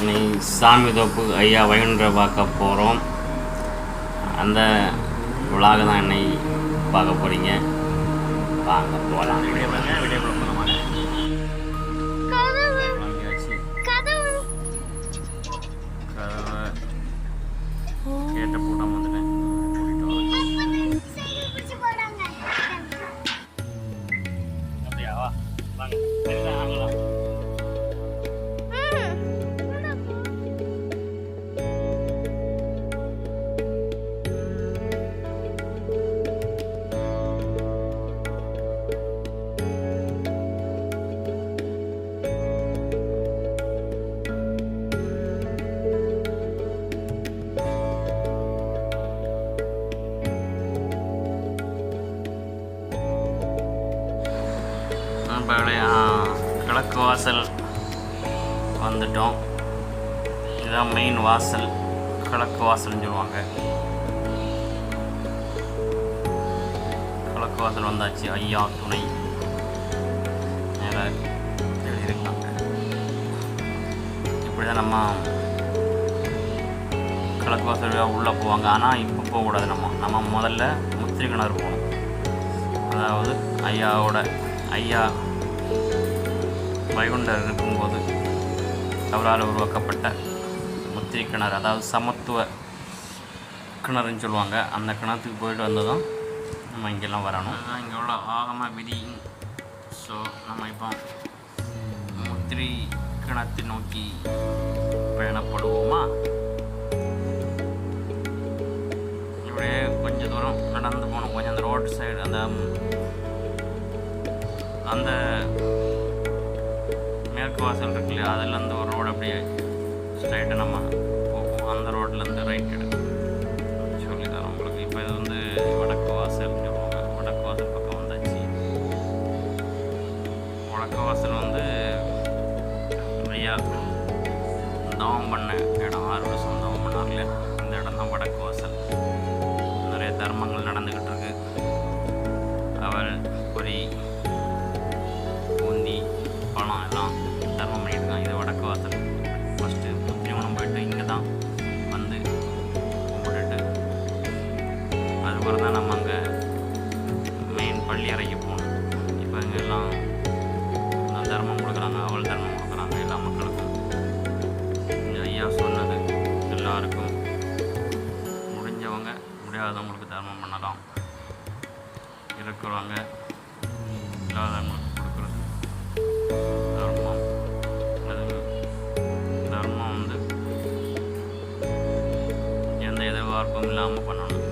நீ சாமி தோப்பு ஐயா வைகுண்ட பார்க்க போகிறோம் அந்த விழாக தான் என்னை பார்க்க போகிறீங்க வாங்க போகலாம் வீடியோ பாருங்க இதுதான் மெயின் வாசல் கிழக்கு வாசல்னு சொல்லுவாங்க. கிழக்கு வாசல் வந்தாச்சு ஐயா துணை. மேலே எழுதியிருக்காங்க. இப்படி தான் நம்ம கிழக்கு வாசல் உள்ளே போவாங்க. ஆனால் இப்போ போகக்கூடாது நம்ம. நம்ம முதல்ல முத்திரை கிணறு போகணும். அதாவது ஐயாவோட ஐயா வைகுண்டர் இருக்கும்போது அவரால் உருவாக்கப்பட்ட முத்திரை கிணறு அதாவது சமத்துவ கிணறுன்னு சொல்லுவாங்க. அந்த கிணத்துக்கு போயிட்டு வந்ததும் நம்ம இங்கெல்லாம் வரணும். இங்கே உள்ள ஆகம விதி. ஸோ நம்ம இப்போ முத்திரை கிணத்தை நோக்கி பயணப்படுவோமா? இப்படியே கொஞ்சம் தூரம் நடந்து போகணும். கொஞ்சம் அந்த ரோடு சைடு அந்த அந்த மேற்கு வாசல் இருக்கு இல்லையா? அதுலேருந்து ஒரு ரோடு அப்படியே ஸ்ட்ரைட்டாக நம்ம போகும் அந்த ரோட்லேருந்து ரைட் எடுக்கும் சொல்லி தரோம் உங்களுக்கு இப்போ இது வந்து வடக்கு வாசல் சொல்லுவாங்க வடக்கு வாசல் பக்கம் வந்தாச்சு. வடக்கு வாசல் வந்து ஐயா தவம் பண்ண இடம். ஆறு வருஷம் பண்ணலாம். இருக்கிறவங்க இல்லாதவங்களுக்கு கொடுக்குறது தர்மம். அது தர்மம் வந்து எந்த எதிர்பார்ப்பும் இல்லாமல் பண்ணணும்.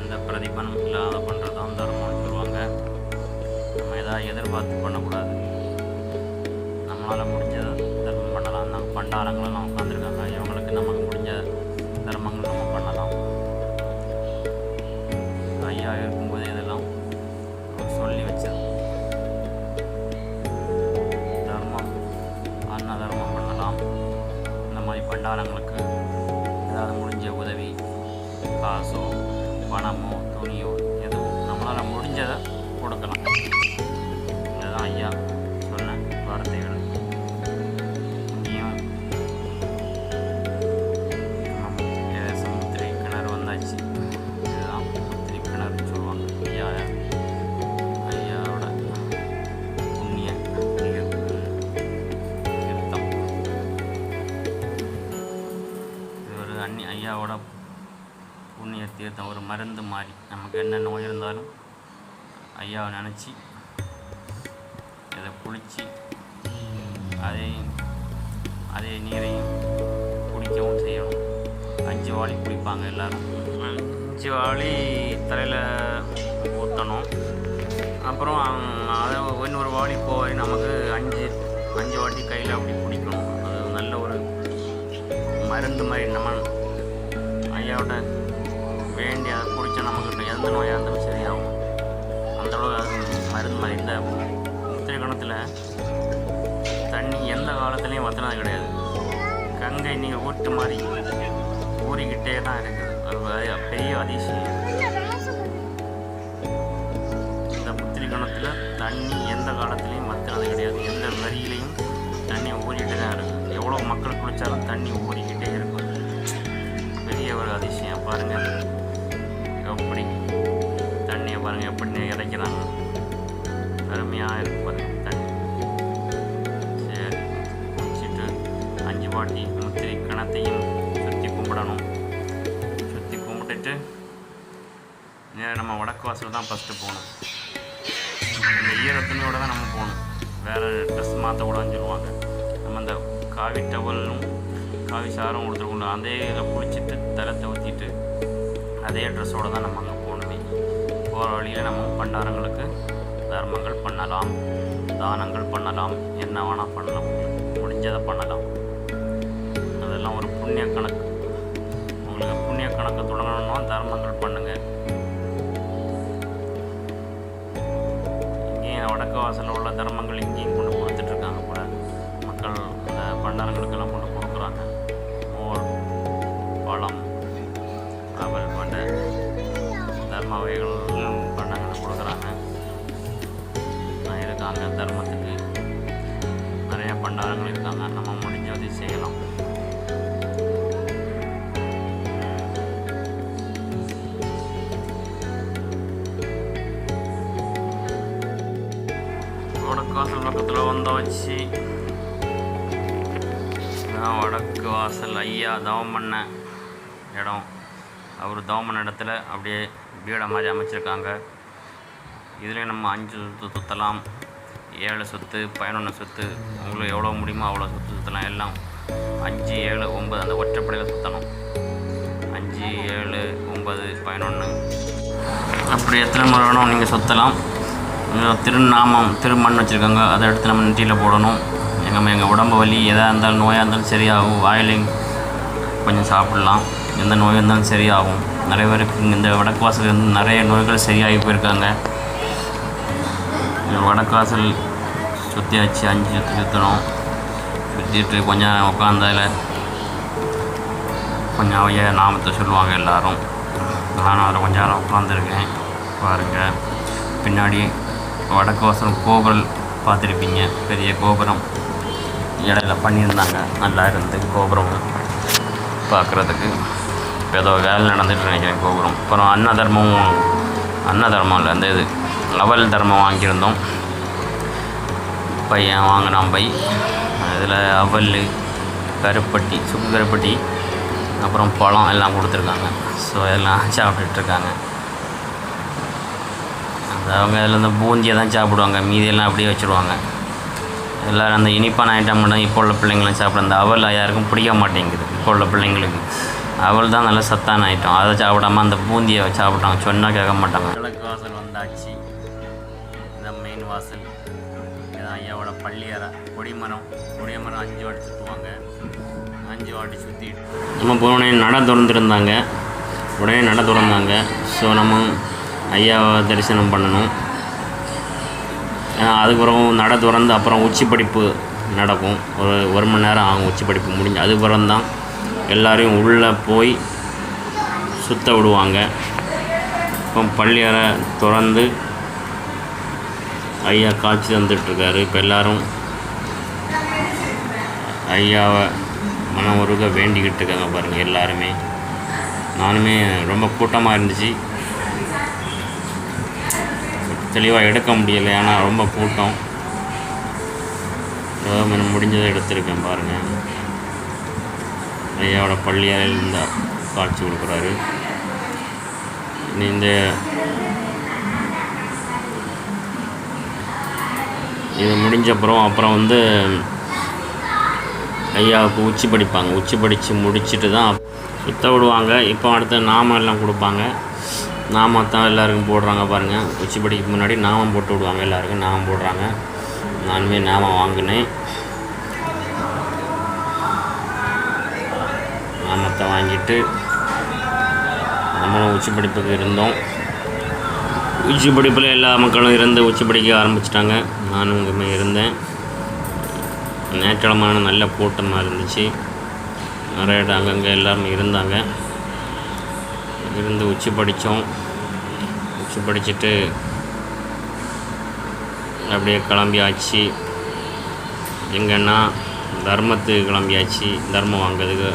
எந்த பிரதிபலனும் இல்லாத பண்ணுறது தான் தர்மம்னு சொல்லுவாங்க. நம்ம எதாவது எதிர்பார்த்து பண்ணக்கூடாது. நம்மளால் முடிஞ்சதை தர்மம் பண்ணலாம் தான் பண்டாரங்களெல்லாம் உட்காந்துருக்காங்க பண்டாரங்களுக்கு ஏதாவது முடிஞ்ச உதவி காசோ பணமோ துணியோ எதுவும் நம்மளால் முடிஞ்சதை கொடுக்கலாம். இதுதான் ஐயா. தீர்த்தம் ஒரு மருந்து மாதிரி. நமக்கு என்ன நோய் இருந்தாலும் ஐயாவை நினச்சி இதை குளித்து அதை அதே நீரையும் குடிக்கவும் செய்யணும். அஞ்சு வாளி குடிப்பாங்க எல்லோரும். அஞ்சு வாளி தலையில் ஊற்றணும் அப்புறம் அதை இன்னொரு வாளி போய் நமக்கு அஞ்சு அஞ்சு வாட்டி கையில் அப்படி குடிக்கணும். அது நல்ல ஒரு மருந்து மாதிரி நம்ம ஐயாவோட எந்த நோயாக இருந்தாலும் சரியாகும் அந்தளவு அது மருந்து மாதிரி இந்த முத்திரை குணத்தில் தண்ணி எந்த காலத்துலேயும் வத்தினது கிடையாது. கங்கை நீங்கள் ஊட்டு மாதிரி ஊறிக்கிட்டே தான் இருக்குது. அது பெரிய அதிசயம். இந்த முத்திரை குணத்தில் தண்ணி எந்த காலத்துலேயும் வத்தினது கிடையாது. எந்த வரியிலையும் தண்ணி ஊறிக்கிட்டே தான் இருக்குது எவ்வளோ எவ்வளோ மக்கள் குளித்தாலும் தண்ணி ஊறிக்கிட்டே இருக்கும். பெரிய ஒரு அதிசயம் பாருங்கள் எப்படி தண்ணியை பாருங்கள் எப்படி இறைக்கிறாங்க. அருமையாக இருக்கும் பாருங்கள் தண்ணி. சரி குளிச்சுட்டு அஞ்சு வாட்டி முத்திரை கணத்தையும் சுற்றி கும்பிடணும். சுற்றி கும்பிட்டுட்டு நேராக நம்ம வடக்கு வாசல் தான் ஃபஸ்ட்டு போகணும். இந்த ஈர தான் நம்ம போகணும். வேறு ட்ரெஸ் மாற்ற கூடாதுன்னு சொல்லுவாங்க நம்ம அந்த காவி டவலும் காவி சாரம் கொடுத்துருக்கணும் அதே இதில் குளிச்சுட்டு தரத்தை ஊற்றிட்டு அதே ட்ரெஸ்ஸோடு தான் நம்ம அங்கே போகணுமே போகிற வழியில் நம்ம பண்டாரங்களுக்கு தர்மங்கள் பண்ணலாம் தானங்கள் பண்ணலாம் என்ன வேணால் பண்ணலாம் முடிஞ்சதை பண்ணலாம். அதெல்லாம் ஒரு புண்ணிய கணக்கு. உங்களுக்கு புண்ணிய கணக்கு தொடங்கணும்னா தர்மங்கள் பண்ணுங்கள் இங்கேயும் வடக்கு வாசலில் உள்ள தர்மங்கள் இங்கேயும் கொண்டு கொடுத்துட்ருக்காங்க கூட மக்கள் அந்த பண்டாரங்களுக்கெல்லாம் கொண்டு காவல் பண்ண தர்ம வகைகள் பண்டங்கள் கொடுக்குறாங்க. நான் இருக்காங்க தர்மத்துக்கு நிறைய பண்டாரங்கள் இருக்காங்க. நம்ம முடிஞ்ச உதவி செய்யலாம். வடக்கு வாசல் பக்கத்தில் வந்தாச்சு வச்சு. வடக்கு வாசல். ஐயா தவம் பண்ண இடம். அவர் தோமன் இடத்துல அப்படியே வீடை மாதிரி அமைச்சிருக்காங்க. இதுலேயும் நம்ம அஞ்சு சுற்று சுற்றலாம் ஏழு சுற்று பதினொன்று சுற்று உங்களுக்கு எவ்வளோ முடியுமோ அவ்வளோ சுற்று சுற்றலாம் எல்லாம் அஞ்சு ஏழு ஒம்பது அந்த ஒற்றைப்படையில் சுற்றணும் அஞ்சு ஏழு ஒம்பது பதினொன்று அப்படி எத்தனை முறை வேணும் நீங்கள் சுற்றலாம் திருநாமம் திருமண் வச்சுருக்காங்க. அதை எடுத்து நம்ம நெட்டியில் போடணும். எங்கள் எங்கள் உடம்பு வலி எதாக இருந்தாலும் நோயாக இருந்தாலும் சரியாகும். வாயிலையும் கொஞ்சம் சாப்பிடலாம். எந்த நோய் இருந்தாலும் சரியாகும். நிறைய பேருக்கு இந்த வடக்கு வாசல் இருந்து நிறைய நோய்கள் சரியாகி போயிருக்காங்க. இந்த வடக்கு வாசல் சுற்றியாச்சு அஞ்சு சுற்றி சுற்றணும் சுற்றிட்டு கொஞ்சம் உட்காந்தால கொஞ்சம் அவைய நாமத்தை சொல்லுவாங்க எல்லோரும். நானும் அதில் கொஞ்சம் நேரம் உட்காந்துருக்கேன் பாருங்கள் பின்னாடி வடக்கு வாசல் கோபுரம் பார்த்துருப்பீங்க. பெரிய கோபுரம். இடையில பண்ணியிருந்தாங்க. நல்லா இருந்து கோபுரம் பார்க்குறதுக்கு. இப்போ ஏதோ வேலை நடந்துட்டு நினைக்கிறேன் கோபுரம். அப்புறம் அன்ன தர்மமும் அன்ன தர்மம் இல்லை அந்த இது லவல் தர்மம் வாங்கியிருந்தோம். பையன் வாங்கினான் பை. அதில் அவல் கருப்பட்டி சுக்கு கருப்பட்டி அப்புறம் பழம் எல்லாம் கொடுத்துருக்காங்க. ஸோ எல்லாம் சாப்பிட்டுட்ருக்காங்க. அந்த அவங்க அதில் இந்த பூந்தியை தான் சாப்பிடுவாங்க. மீதியெல்லாம் அப்படியே வச்சுருவாங்க. எல்லோரும் அந்த இனிப்பான ஐட்டம் மட்டும் இப்போ உள்ள பிள்ளைங்களும் சாப்பிட அந்த அவல் யாருக்கும் பிடிக்க மாட்டேங்குது. இப்போ உள்ள பிள்ளைங்களுக்கு. அவல் தான் நல்ல சத்தான ஐட்டம் அதை சாப்பிடாம அந்த பூந்தியை சாப்பிட்டாங்க சொன்னால் கேட்க மாட்டாங்க கிழக்கு வாசல் வந்தாச்சு. இந்த மெயின் வாசல். இதான் ஐயாவோட பள்ளியறை கொடிமரம் கொடிமரம் அஞ்சு வாட்டி சுற்றுவாங்க அஞ்சு வாட்டி சுற்றிட்டு நம்ம போனோடனே நட திறந்துருந்தாங்க. உடனே நட திறந்தாங்க. ஸோ நம்ம ஐயாவை தரிசனம் பண்ணணும். அதுக்கப்புறம் நட திறந்து அப்புறம் உச்சி படிப்பு நடக்கும். ஒரு ஒரு மணி நேரம் ஆகும் உச்சி படிப்பு முடிஞ்சு. அதுக்கப்புறம் தான் எல்லோரையும் உள்ளே போய் சுத்த விடுவாங்க. இப்போ பள்ளியறை திறந்து ஐயா காட்சி தந்துட்டுருக்காரு. இப்போ எல்லாரும் ஐயாவை மனம் உருக வேண்டிக்கிட்டு இருக்காங்க பாருங்கள் எல்லாருமே. நானுமே ரொம்ப கூட்டமாக இருந்துச்சு. தெளிவாக எடுக்க முடியலை. ஏன்னா ரொம்ப கூட்டம். ஏதோ முடிஞ்சதை எடுத்திருக்கேன் பாருங்கள் ஐயாவோட பள்ளியால் இந்த காட்சி கொடுக்குறாரு. இந்த இது முடிஞ்ச அப்புறம் அப்புறம் வந்து ஐயாவுக்கு உச்சி படிப்பாங்க. உச்சி படித்து முடிச்சுட்டு தான் சுத்த விடுவாங்க. இப்போ அடுத்து நாமம் எல்லாம் கொடுப்பாங்க. நாமத்தான் எல்லாருக்கும் போடுறாங்க பாருங்கள் உச்சி படிக்கு முன்னாடி நாமம் போட்டு விடுவாங்க. எல்லாருக்கும் நாமம் போடுறாங்க. நானுமே நாமம் வாங்கினேன். பட்டத்தை வாங்கிட்டு நம்மளும் உச்சி படிப்புக்கு இருந்தோம். உச்சி படிப்பில் எல்லா மக்களும் இருந்து உச்சி படிக்க ஆரம்பிச்சிட்டாங்க. நானும் இங்கே இருந்தேன். ஞாயிற்றுக்கிழமான நல்ல கூட்டமாக இருந்துச்சு. நிறைய இடம் அங்கங்கே எல்லாருமே இருந்தாங்க. இருந்து உச்சி படித்தோம் உச்சி படிச்சுட்டு அப்படியே கிளம்பியாச்சு. எங்கன்னா தர்மத்துக்கு கிளம்பியாச்சு. தர்மம் வாங்குறதுக்கு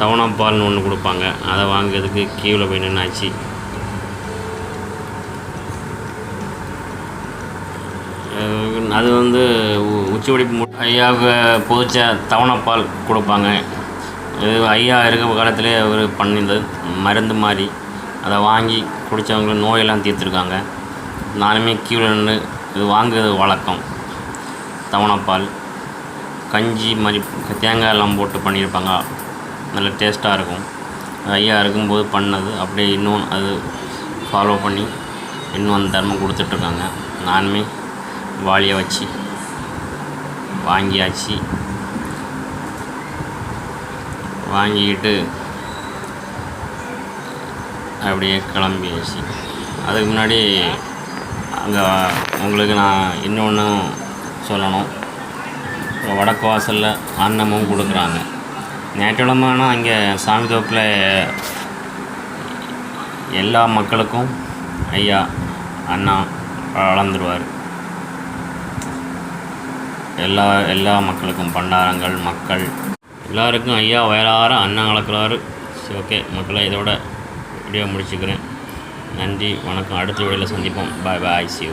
தவணப்பால்னு ஒன்று கொடுப்பாங்க. அதை வாங்குறதுக்கு கீழே போய் நின்னாச்சு. அது வந்து உ- ஐயாவுக்கு பொதிச்ச தவணப்பால் கொடுப்பாங்க. இது ஐயா இருக்க காலத்திலே அவர் பண்ணியிருந்தது. மருந்து மாதிரி. அதை வாங்கி குடித்தவங்க நோயெல்லாம் தீர்த்துருக்காங்க. நானுமே கீழே நின்று இது வாங்குறது வழக்கம். தவணப்பால் கஞ்சி மாதிரி தேங்காய் எல்லாம் போட்டு பண்ணியிருப்பாங்க. நல்ல டேஸ்ட்டாக இருக்கும். ஐயா இருக்கும்போது பண்ணது. அப்படியே இன்னும் அது ஃபாலோ பண்ணி இன்னும் அந்த தர்மம் கொடுத்துட்ருக்காங்க. நானுமே வாளியை வச்சு வாங்கியாச்சு. வாங்கிக்கிட்டு அப்படியே கிளம்பியாச்சு. அதுக்கு முன்னாடி அங்கே உங்களுக்கு நான் இன்னொன்று சொல்லணும். வடக்கு வாசலில் அன்னமும் கொடுக்குறாங்க. ஞாயிற்றுக்கிழமைனா இங்கே சாமி தோப்பில் எல்லா மக்களுக்கும் ஐயா அண்ணா வளர்ந்துருவார். எல்லா எல்லா மக்களுக்கும் பண்டாரங்கள் மக்கள் எல்லாருக்கும் ஐயா வயலார அண்ணா வளர்க்குறாரு சரி ஓகே மக்களை இதோட வீடியோ முடிச்சுக்கிறேன். நன்றி வணக்கம். அடுத்த வீடியோவில் சந்திப்போம். பாய் பாய் சி